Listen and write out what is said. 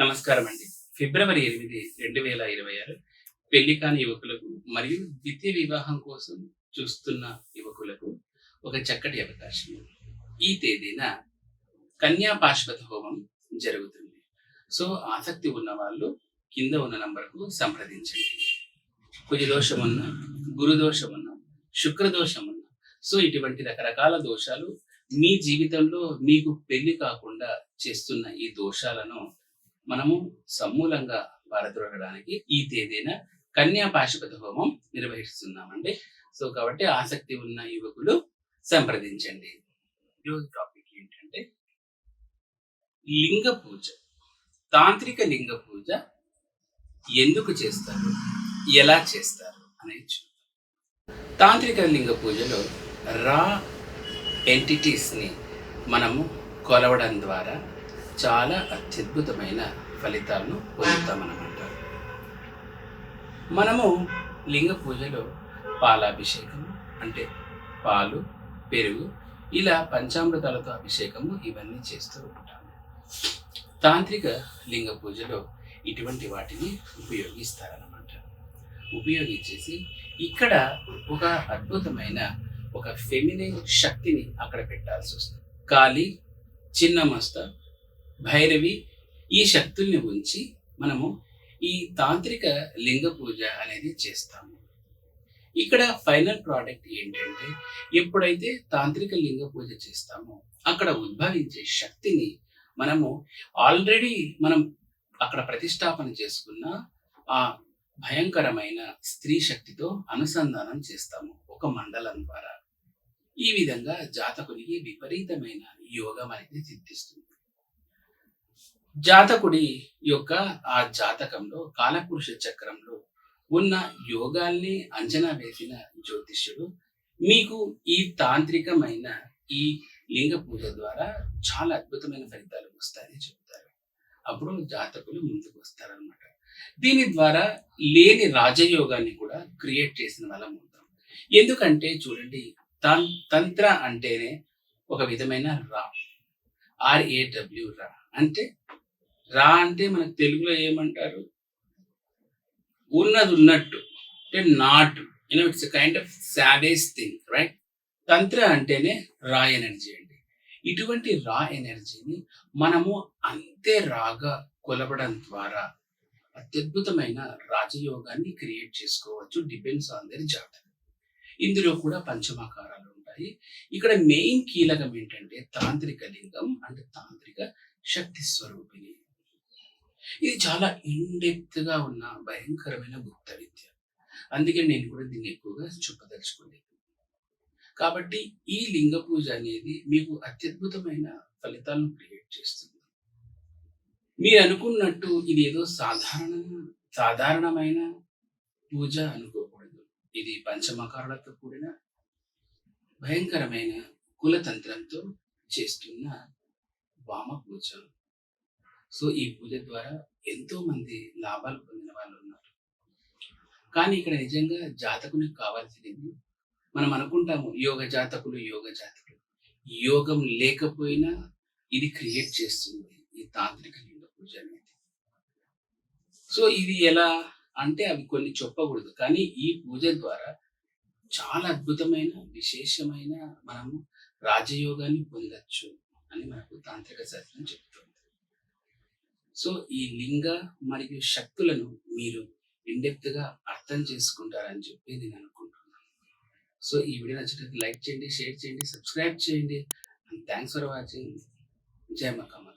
నమస్కారం అండి ఫిబ్రవరి ఎనిమిది రెండు వేల ఇరవై ఆరు పెళ్ళి కాని యువకులకు మరియు ద్వితీయ వివాహం కోసం చూస్తున్న యువకులకు ఒక చక్కటి అవకాశం. ఈ తేదీన కన్యా పాశ్వత హోమం జరుగుతుంది. సో ఆసక్తి ఉన్న వాళ్ళు కింద ఉన్న నంబర్కు సంప్రదించండి. కుజ దోషం ఉన్న గురుదోషం ఉన్న శుక్ర దోషం ఉన్న సో ఇటువంటి రకరకాల దోషాలు మీ జీవితంలో మీకు పెళ్ళి కాకుండా చేస్తున్న ఈ దోషాలను మనము సమూలంగా పారద్రోగడానికి ఈ తేదీన కన్యా పాశుపత హోమం నిర్వహిస్తున్నామండి. సో కాబట్టి ఆసక్తి ఉన్న యువకులు సంప్రదించండి. ఈరోజు టాపిక్ ఏంటంటే లింగ పూజ. తాంత్రిక లింగ పూజ ఎందుకు చేస్తారు? ఎలా చేస్తారు? అనేది చూద్దాం. తాంత్రిక లింగ పూజలో రా ఎంటిటీస్ని మనము కొలవడం ద్వారా చాలా అత్యద్భుతమైన ఫలితాలను పొందుతామన్నమాట. మనము లింగ పూజలో పాలాభిషేకం అంటే పాలు పెరుగు ఇలా పంచామృతాలతో అభిషేకము ఇవన్నీ చేస్తూ ఉంటాము. తాంత్రిక లింగ పూజలో ఇటువంటి వాటిని ఉపయోగిస్తారన్నమాట. ఉపయోగించేసి ఇక్కడ ఒక అద్భుతమైన ఒక ఫెమినిన్ శక్తిని అక్కడ పెట్టాల్సి వస్తుంది కాళీ చిన్నమస్త భైరవి ఈ శక్తుల్ని ఉంచి మనము ఈ తాంత్రిక లింగ పూజ అనేది చేస్తాము. ఇక్కడ ఫైనల్ ప్రోడక్ట్ ఏంటంటే ఎప్పుడైతే తాంత్రిక లింగ పూజ చేస్తామో అక్కడ ఉద్భవించే శక్తిని మనము ఆల్రెడీ మనం అక్కడ ప్రతిష్టాపన చేసుకున్న ఆ భయంకరమైన స్త్రీ శక్తితో అనుసంధానం చేస్తాము ఒక మండలం ద్వారా. ఈ విధంగా జాతకునికి విపరీతమైన యోగం అనేది సిద్ధిస్తుంది. జాతకుడి యొక్క ఆ జాతకంలో కాలపురుష చక్రంలో ఉన్న యోగాల్ని అంచనా వేసిన జ్యోతిష్యుడు మీకు ఈ తాంత్రికమైన ఈ లింగ పూజ ద్వారా చాలా అద్భుతమైన ఫలితాలు వస్తాయని చెబుతారు. అప్పుడు జాతకులు ముందుకు వస్తారనమాట దీని ద్వారా లేని రాజయోగాన్ని కూడా క్రియేట్ చేసిన వాళ్ళం ఉంటాం ఎందుకంటే చూడండి తన్ తంత్ర అంటేనే ఒక విధమైన రా ఆర్ఏడబ్ల్యూ రా. అంటే రా అంటే మనకు తెలుగులో ఏమంటారు? ఉన్నది ఉన్నట్టు. అంటే not you know it's kind of savage thing right Tantra అంటేనే రా ఎనర్జీ అండి. ఇటువంటి రా ఎనర్జీని మనము అంతే రాగా కొలవడం ద్వారా అత్యద్భుతమైన రాజయోగాన్ని క్రియేట్ చేసుకోవచ్చు. డిపెండ్స్ ఆన్ దర్ జాతకం ఇందులో కూడా పంచమాకారాలు ఉంటాయి. ఇక్కడ మెయిన్ కీలకం ఏంటంటే తాంత్రిక లింగం అంటే తాంత్రిక శక్తి స్వరూపిణి. ఇది చాలా ఇన్డెప్త్గా ఉన్న భయంకరమైన గుప్త విద్య. అందుకే నేను కూడా దీన్ని ఎక్కువగా చెప్పదలుచుకోలేదు కాబట్టి ఈ లింగ పూజ అనేది మీకు అత్యద్భుతమైన ఫలితాలను క్రియేట్ చేస్తుంది. మీరు అనుకున్నట్టు ఇది ఏదో సాధారణ సాధారణమైన పూజ అనుకోకూడదు. ఇది పంచమకారాలతో కూడిన భయంకరమైన కులతంత్రంతో చేస్తున్న వామ పూజ సో ఈ పూజ ద్వారా ఎంతో మంది లాభాలు పొందిన వాళ్ళు ఉన్నారు. కానీ ఇక్కడ నిజంగా జాతకునికి కావాల్సింది మనం అనుకుంటాము యోగ జాతకులు యోగ జాతకులు. యోగం లేకపోయినా ఇది క్రియేట్ చేస్తుంది ఈ తాంత్రిక లింగ పూజ అనేది. సో ఇది ఎలా అంటే అవి కొన్ని చెప్పకూడదు. కానీ ఈ పూజ ద్వారా చాలా అద్భుతమైన విశేషమైన మనము రాజయోగాన్ని పొందొచ్చు అని మనకు తాంత్రిక శాస్త్రం చెప్తుంది. సో ఈ లింగ మరియు శక్తులను మీరు ఇండెప్త్గా అర్థం చేసుకుంటారని చెప్పి నేను అనుకుంటున్నాను. సో ఈ వీడియో నచ్చినట్లయితే లైక్ చేయండి షేర్ చేయండి సబ్స్క్రైబ్ చేయండి. అండ్ థ్యాంక్స్ ఫర్ వాచింగ్ జయ మకమల్